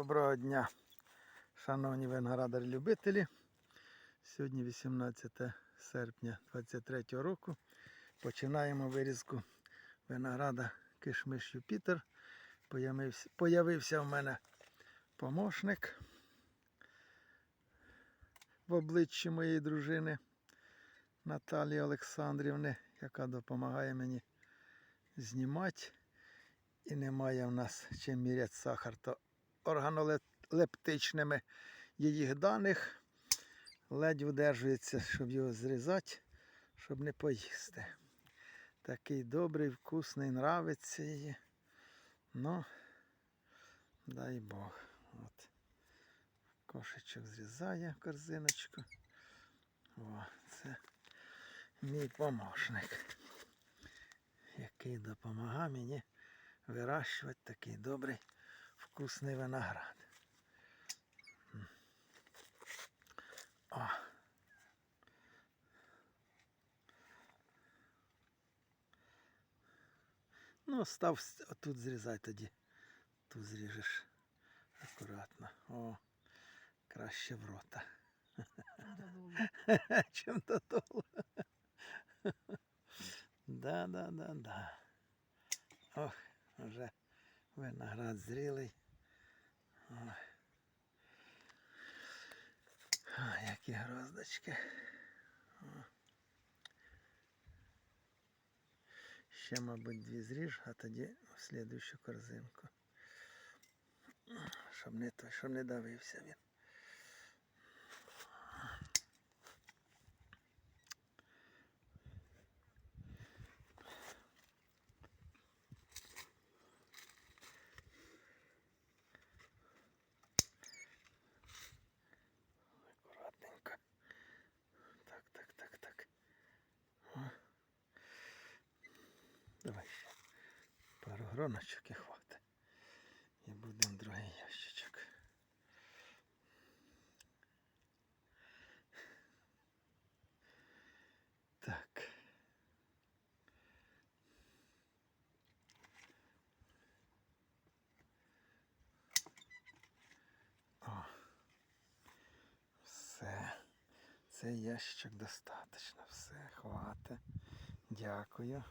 Доброго дня, шановні виноградарі-любителі. Сьогодні 18 серпня 23 року. Починаємо вирізку винограда Кишмиш Юпітер. Появився, появився в мене помощник в обличчі моєї дружини Наталії Олександрівни, яка допомагає мені знімати. І немає в нас чим міряти сахар, то органолептичними її даних ледь удержується, щоб його зрізати, щоб не поїсти. Такий добрий, вкусний, нравиться її. Ну, дай Бог. От. Кошечок зрізає корзиночку. О, це мій помощник, який допомагає мені вирощувати такий добрий вкусний виноград. М. О. Ну, став с- тут зрізай тоді. Тут зріжеш акуратно. О, краще в рота. Чим додолу. Да, да, да, да. Ох, вже Виноград зрілий. О. Які гроздочки. Ще, мабуть, дві зріж, а тоді в слідущу корзинку. Щоб не той, щоб не давився він. Аккуратненько. Так, так, так, так. О. Давай ще. Пару і хватить. І будемо другий ящичок. Так. О. Все. Цей ящичок достатньо. Все, хватить. Дякую.